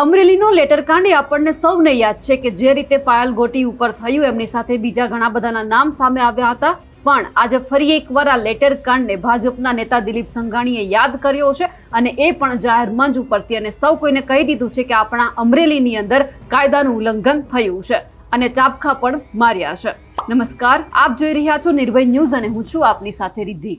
અમરેલીનો લેટરકાંડ એ આપણને સૌને યાદ છે કે જે રીતે પાયલ ગોટી ઉપર થયું, એમની સાથે બીજા ઘણા બધાના નામ સામે આવ્યા હતા. પણ આજે ફરી એકવાર આ લેટરકાંડને ભાજપના નેતા દિલીપ સંઘાણીએ યાદ કર્યો છે અને એ પણ જાહેર મંચ ઉપરથી અને સૌ કોઈને કહી દીધું છે કે આપણા અમરેલીની અંદર કાયદાનું ઉલ્લંઘન થયું છે અને ચાપખા પણ માર્યા છે. નમસ્કાર, આપ જોઈ રહ્યા છો નિર્ભય ન્યૂઝ અને હું છું આપની સાથે રિદ્ધિ.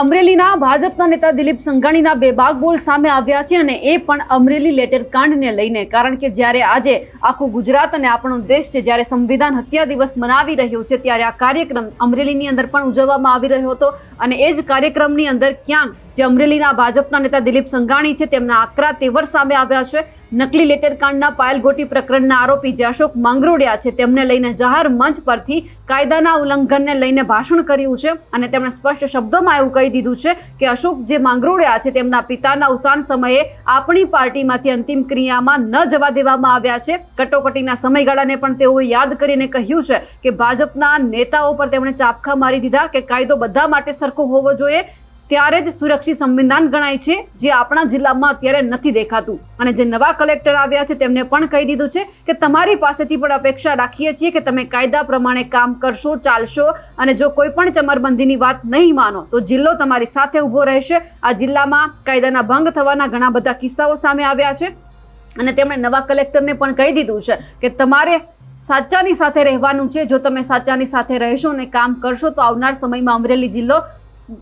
અમરેલીના ભાજપના નેતા દિલીપ સંઘાણીના બેબાક બોલ સામે આવ્યા છે અને એ પણ અમરેલી લેટર કાંડને લઈને. કારણ કે જ્યારે આજે આખું ગુજરાત અને આપણો દેશ છે, જ્યારે સંવિધાન હત્યા દિવસ મનાવી રહ્યો છે, ત્યારે આ કાર્યક્રમ અમરેલીની અંદર પણ ઉજવવામાં આવી રહ્યો હતો અને એ જ કાર્યક્રમની અંદર ક્યાંક જે અમરેલીના ભાજપના નેતા દિલીપ સંઘાણી છે, તેમના આકરા તેવર સામે આવ્યા છે. નકલી લેટર કાંડના પાયલ ગોટી પ્રકરણના આરોપી જે અશોક માંગરોડિયા છે. તેમને લઈને જાહેર મંચ પરથી કાયદાના ઉલ્લંઘનને લઈને ભાષણ કર્યું છે અને તેમણે સ્પષ્ટ શબ્દોમાં એવું કહી દીધું છે કે અશોક જે માંગરોડિયા છે, તેમના પિતાના અવસાન સમયે આપણી પાર્ટીમાંથી અંતિમ ક્રિયામાં ન જવા દેવામાં આવ્યા છે. કટોકટીના સમયગાળાને પણ તેઓએ યાદ કરીને કહ્યું છે કે ભાજપના નેતાઓ પર તેમણે ચાપખા મારી દીધા કે કાયદો બધા માટે સરખો હોવો જોઈએ. ત્યારે જ સુરક્ષિત સંવિધાન ગણાય છે, જે આપણા જિલ્લામાં અત્યારે નથી દેખાતું. અને જે નવા કલેક્ટર આવ્યા છે, તેમને પણ કહી દીધું છે કે તમારી પાસેથી પણ અપેક્ષા રાખીએ છીએ કે તમે કાયદા પ્રમાણે કામ કરશો, ચાલશો અને જો કોઈ પણ ચમરબંધીની વાત નહીં માનો, તો જિલ્લો તમારી સાથે ઊભો રહેશે. આ જિલ્લામાં કાયદાના ભંગ થવાના ઘણા બધા કિસ્સાઓ સામે આવ્યા છે. અને તેમણે નવા કલેક્ટરને પણ કહી દીધું છે કે તમારે સાચાની સાથે રહેવાનું છે. જો તમે સાચાની સાથે રહેશો અને કામ કરશો, તો આવનાર સમયમાં અમરેલી જિલ્લો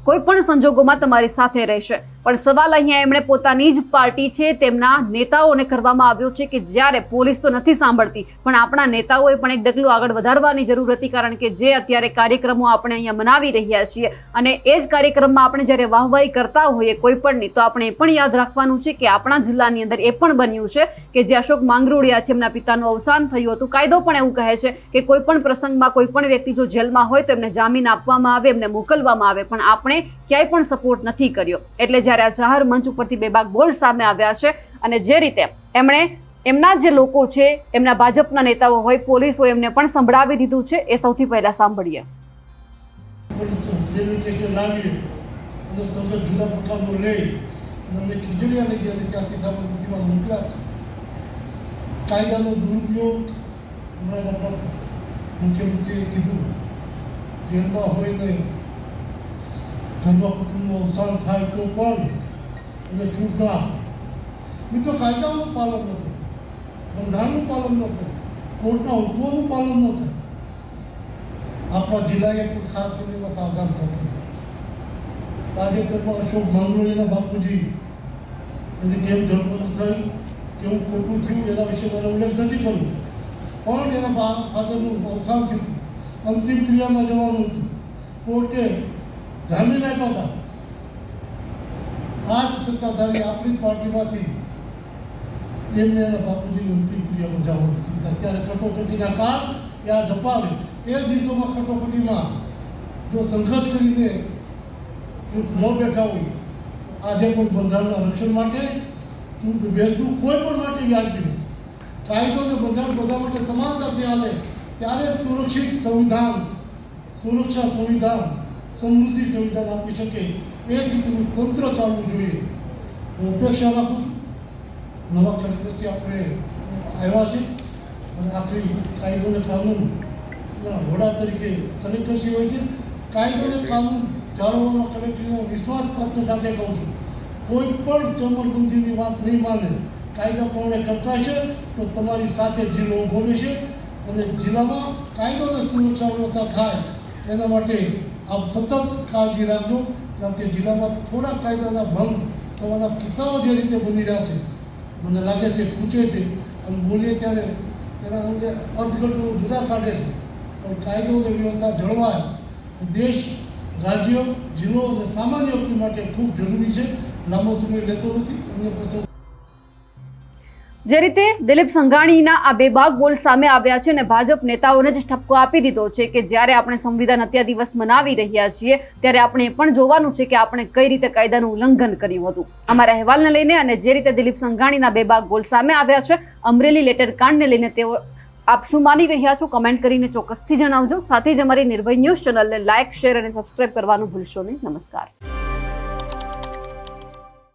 કોઈ પણ સંજોગોમાં તમારી સાથે રહેશે. પણ સવાલ અહીંયા એમણે પોતાની જ પાર્ટી છે, તેમના નેતાઓને કરવામાં આવ્યો છે કે જ્યારે પોલીસ તો નથી સાંભળતી, પણ આપણા નેતાઓએ પણ એક ડગલું આગળ વધારવાની જરૂર હતી, કારણ કે જે અત્યારે કાર્યક્રમો આપણે અહીંયા મનાવી રહ્યા છીએ અને એ જ કાર્યક્રમમાં આપણે જ્યારે વાહવાહી કરતા હોઈએ કોઈ પણની, તો આપણે એ પણ યાદ રાખવાનું છે કે આપણા જિલ્લાની અંદર એ પણ બન્યું છે કે જે અશોક માંગરોળિયા છે, એમના પિતાનું અવસાન થયું હતું. કાયદો પણ એવું કહે છે કે કોઈ પણ પ્રસંગમાં કોઈ પણ વ્યક્તિ જો જેલમાં હોય તો એમને જામીન આપવામાં આવે, એમને મોકલવામાં આવે, પણ આપણે ક્યાંય પણ સપોર્ટ નથી કર્યો. એટલે જ્યારે આ જાહેર મંચ ઉપરથી બેબાક બોલ સામે આવ્યા છે અને જે રીતે એમણે એમના જે લોકો છે, એમના ભાજપના નેતાઓ હોય, પોલીસ હોય એમને પણ સંભળાવી દીધું છે, એ સૌથી પહેલા સાંભળીએ. કાયદાનો દુરુપયોગ હમણાં આપણા મુખ્યમંત્રીએ કીધું, જેલમાં હોય ને ઘરમાં કુટુંબનું અવસાન થાય તો પણ એને છૂટ ના આપે. મિત્રો, કાયદાઓનું પાલન ન કરે. બંધારણનું પાલન ન કરે. કોર્ટના હુકમોનું પાલન ન થાય આપણા જિલ્લાએ પણ ખાસ કરીને એમાં સાવધાન થવું તાજેતરમાં અશોક માંગરોળીના બાપુજી, એની કેમ ધરપકડ થઈ, કેવું ખોટું થયું, એના વિશે મારે ઉલ્લેખ નથી કર્યો. પણ એના ફાધરનું અવસાન થયું. અંતિમ ક્રિયામાં જવાનું હતું. કોર્ટે જામીન આપ્યા હતા. આ જ સત્તાધારી આપણી પાર્ટીમાંથી એમને એના બાપુજીની અંતિમ ક્રિયા જવાનું હતું અત્યારે કટોકટીના કાળ યાદ અપાવે એ દિવસોમાં કટોકટીમાં જો સંઘર્ષ કરીને ન બેઠા હોય, આજે પણ બંધારણના રક્ષણ માટે ચૂંટ બેસવું કોઈ પણ માટે વ્યાજબી નથી. કાયદો અને બંધારણ બધા માટે સમાનતાથી હાલે. ત્યારે સુરક્ષિત સંવિધાન, સુરક્ષા સંવિધાન સમૃદ્ધિ સંવિધાન આપી શકે. એ રીતનું તંત્ર ચાલવું જોઈએ. હું અપેક્ષા રાખું છું. નવા કલેક્ટરથી આપણે આવ્યા છે. અને આખરી કાયદો અને કાનૂનના વડા તરીકે કલેક્ટરશ્રી હોય છે. કાયદો અને કાનૂન જાળવવામાં કલેક્ટરનો વિશ્વાસપાત્ર સાથે કહું છું. કોઈ પણ ચમરબંધીની વાત નહીં માને. કાયદા પ્રમાણે કરતા છે, તો તમારી સાથે જિલ્લો ઊભો રહેશે. અને જિલ્લામાં કાયદો અને સુરક્ષા વ્યવસ્થા થાય, એના માટે આપ સતત કાળજી રાખજો, કારણ કે જિલ્લામાં થોડા કાયદાના ભંગ થવાના કિસ્સાઓ જે રીતે બની રહ્યા છે, મને લાગે છે, ખૂચે છે, અને બોલીએ ત્યારે એના અંગે અર્થઘટનો જુદા કાઢે છે. પણ કાયદો અને વ્યવસ્થા જળવાય. દેશ, રાજ્ય, જિલ્લો અને સામાન્ય વ્યક્તિ માટે ખૂબ જરૂરી છે. લાંબો સમય લેતો નથી. અન્ય પ્રસંગ જે રીતે દિલીપ સંઘાણીના આ બેબાગ બોલ સામે આવ્યા છે અને ભાજપ નેતાઓને જ ઠપકો આપી દીધો છે કે જ્યારે આપણે સંવિધાન હત્યા દિવસ મનાવી રહ્યા છીએ, ત્યારે આપણે પણ જોવાનું છે કે આપણે કઈ રીતે કાયદાનું ઉલ્લંઘન કર્યું હતું. અમારા અહેવાલને લઈને અને જે રીતે દિલીપ સંઘાણીના બેબાગ બોલ સામે આવ્યા છે, અમરેલી લેટર કાંડને લઈને તેઓ આપ શું માની રહ્યા છો? કમેન્ટ કરીને ચોક્કસથી જણાવજો. સાથે જ અમારી નિર્ભય ન્યૂઝ ચેનલને લાઇક, શેર અને સબસ્ક્રાઇબ કરવાનું ભૂલશો નહીં. નમસ્કાર.